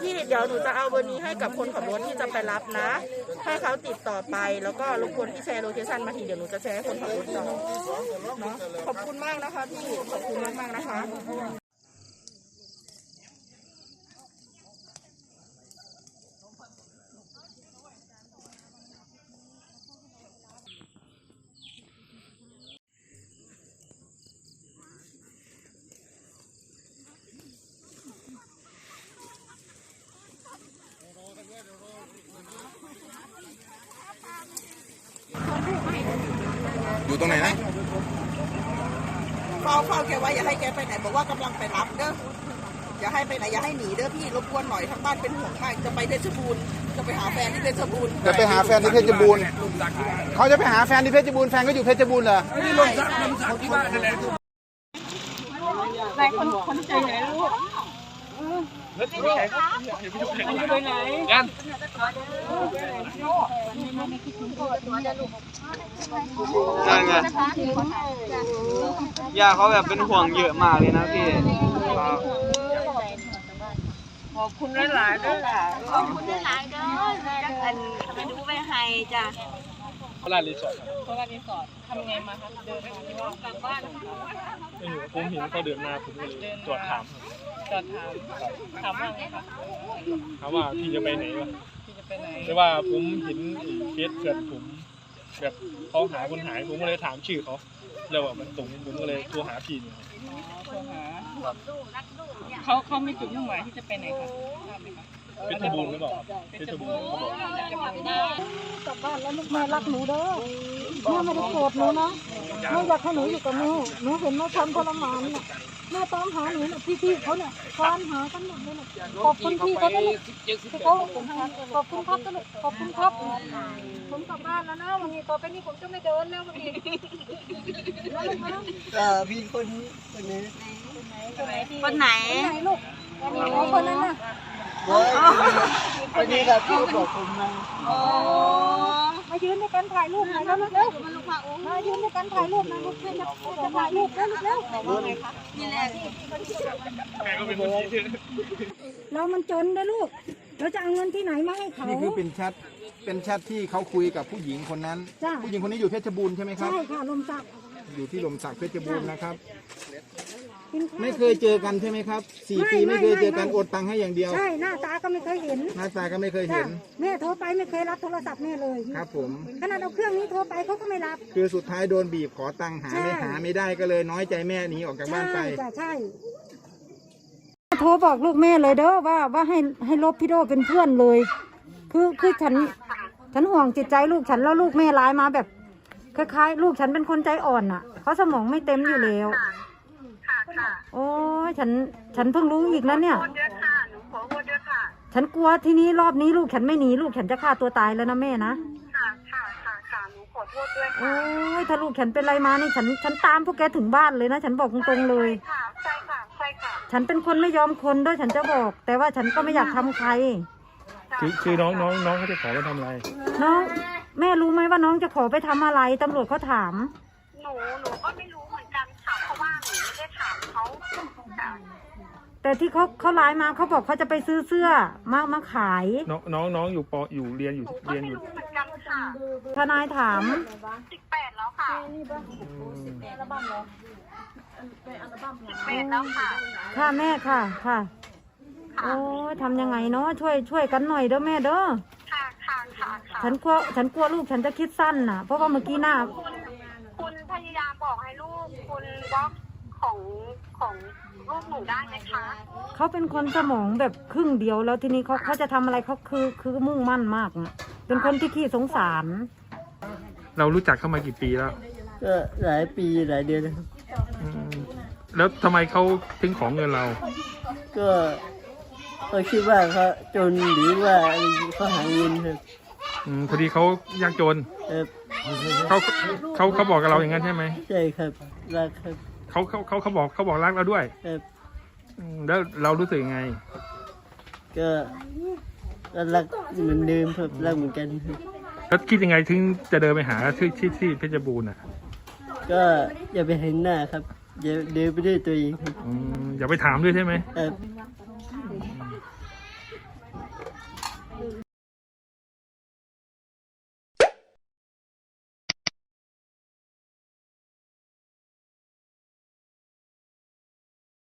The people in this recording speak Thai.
พี่เดี๋ยวหนูจะเอาเบอร์นี้ให้กับคนขับรถที่จะไปรับนะ ให้เขาติดต่อไปแล้วก็รบกวนพี่แชร์โลเคชั่นมาทีเดี๋ยวหนูจะแชร์ให้คนขับรถต่อเนาะขอบคุณมากนะคะพี่ขอบคุณมากมากๆนะคะ อยู่ตรงไหนนะเฝ้าเฝ้าแกไว้อย่าให้แกไปไหนบอกว่ากำลังไปรับเด้ออย่าให้ไปไหนอย่าให้หนีเด้อพี่รบกวนหน่อยทางบ้านเป็นห่วงมากจะไปเพชรบูรณ์จะไปหาแฟนที่เพชรบูรณ์จะไปหาแฟนที่เพชรบูรณ์เขาจะไปหาแฟนที่เพชรบูรณ์แฟนก็อยู่เพชรบูรณ์เหรอนั่นไงยาเขาแบบเป็นห่วงเยอะมากเลยนะพี่ขอบคุณหลายๆด้วยล่ะขอบคุณหลายๆเด้อจักอันไปดูไปให้จ้ะโคราชรีสอร์ทโคราชรีสอร์ททำไงมาคะเดินมาหรือว่ากลับบ้านไม่รู้ผมเห็นเขาเดินมาผมเลยตรวจถาม จอดถามถามว่าไงคะถามว่าพี่จะไปไหนวะพี่จะไปไหนแต่ว่าผมเห็นไอ้เฟซเพื่อนผมแบบเขาหาคนหายผมก็เลยถามชื่อเขาแล้วว่ามันตรงผมก็เลยโทรหาพี่เนี่ยโทรหาเขาเขามีจุดมุ่งหมายที่จะไปไหนคะทราบไหมคะเพชรบูรณ์หรือเปล่าครับเพชรบูรณ์เขาบอกกลับบ้านแล้วลูกแม่รักหนูเด้อแม่ไม่ได้โกรธหนูนะแม่อยากให้หนูอยู่กับแม่หนูเห็นแม่ทำทรมานน่ะ แม่ตามหาหนูน่ะพี่ๆเขาเนี่ยควานหากันหมดเลยน่ะขอบคุณพี่เขาด้วยลูกที่เขาขอบคุณครับด้วยลูกขอบคุณครับ ผมกลับบ้านแล้วนะวันนี้ต่อไปนี้ผมจะไม่เดินแล้ววันนี้นะลูกนะเออพี่คนคนนี้คนไหนไหนลูกวันนี้น้องคนนั้นน่ะคนนี้กับพี่บอกผมมามายื นด้วยกันถ่ายรูปหน่อยแล้วลูกเร็วมายืนด้วยกันถ่ายรูปหน่อยลูกแม่จะจะถ่ายรูปแล้วลูกเร็วนี่แหละแกก็เป็นคนเรามันจนนะลูก เราจะเอาเงินที่ไหนมาให้เขา นี่คือเป็นแชทเป็นแชทที่เขาคุยกับผู้หญิงคนนั้น จ้าผู้หญิงคนนี้อยู่เพชรบูรณ์ใช่ไหมครับ ใช่ค่ะลมสัก อยู่ที่ลมสักเพชรบูรณ์นะครับ กินข้าว ไม่เคยเจอกันใช่ไหมครับสี่ปีไม่ไม่เคยเจอกันไม่ อดตังค์ให้อย่างเดียวใช่หน้าตาก็ไม่เคยเห็นหน้าตาก็ไม่เคยจ้าเห็นแม่โทรไปไม่เคยรับโทรศัพท์แม่เลยครับ ผม ขนาดเอาเครื่องนี้โทรไปเขาก็ไม่รับ คือสุดท้ายโดนบีบขอตังค์หาใช่ไม่หาไม่ได้ก็เลยน้อยใจแม่หนีออกจากบ้านไป ใช่จ้ะใช่โทรบอกลูกแม่เลยเด้อว่าว่าให้ให้ลบพี่โดเป็นเพื่อนเลย คือคือฉัน ฉันห่วงจิตใจลูกฉันแล้วลูกแม่ร้ายมาแบบคล้ายๆ ลูกฉันเป็นคนใจอ่อนอะเขาสมองไม่เต็มอยู่แล้ว โอ้ยฉัน ฉันเพิ่งรู้อีกนะเนี่ยฉันกลัวทีนี้รอบนี้ลูกฉันไม่หนีลูกฉันจะฆ่าตัวตายแล้วนะแม่นะโอ้ยถ้าลูกฉันเป็นอะไรมานี่ฉัน ฉันตามพวกแกถึงบ้านเลยนะ ฉันบอกตรงๆเลยฉันเป็นคนไม่ยอมคนด้วยฉันจะบอก แต่ว่าฉันก็ไม่อยากทำใคร คือคือน้องน้องน้องเขาจะขอมาทำอะไร น้อง แม่รู้ไหมว่าน้องจะขอไปทำอะไรตำรวจเขาถาม หนูหนูก็ไม่รู้ เขาค่ะแต่ที่เขาเขาไลน์มาเขาบอกเขาจะไปซื้อเสื้อมามาขาย น้องน้องน้องอยู่ปอยู่เรียนอยู่เรียนอยู่เหมือนกันค่ะทนายถาม สิบแปดแล้วค่ะสิบแปดแล้วค่ะ ค่ะแม่ค่ะ ค่ะ โอ้ยทำยังไงเนาะช่วยช่วยกันหน่อยเด้อแม่เด้อค่ะค่ะค่ะค่ะฉันกลัวฉันกลัวลูกฉันจะคิดสั้นน่ะ เพราะว่าเมื่อกี้หน้า คุณคุณพยายามบอกให้ลูก คุณบล็อก ของของลูกหนูได้ไหมคะเขาเป็นคนสมองแบบครึ่งเดียวแล้วทีนี้เขาเขาจะทำอะไรเขาคือคือมุ่งมั่นมากน่ะเป็นคนที่ขี้สงสาร เรารู้จักเขามากี่ปีแล้วก็หลายปีหลายเดือนนะครับอืมแล้วทำไมเขาถึงของเงินเรา ก็เขาคิดว่าเขาจนหรือว่าอะไรเขาหาเงินครับอืมพอดีเขายากจนครับเขาเขาเขาบอกกับเราอย่างนั้นใช่ไหม ใช่ครับรักครับ เขาเขาเขาเขาบอกเขาบอกรักเราด้วยครับอืมแล้วเรารู้สึกยังไง ก็ก็รักเหมือนเดิมครับรักเหมือนกันครับแล้วคิดยังไงถึงจะเดินไปหาที่ที่ที่เพชรบูรณ์อะก็อย่าไปเห็นหน้าครับอย่าเดินไปด้วยตัวเองครับอืมอย่าไปถามด้วยใช่ไหมครับ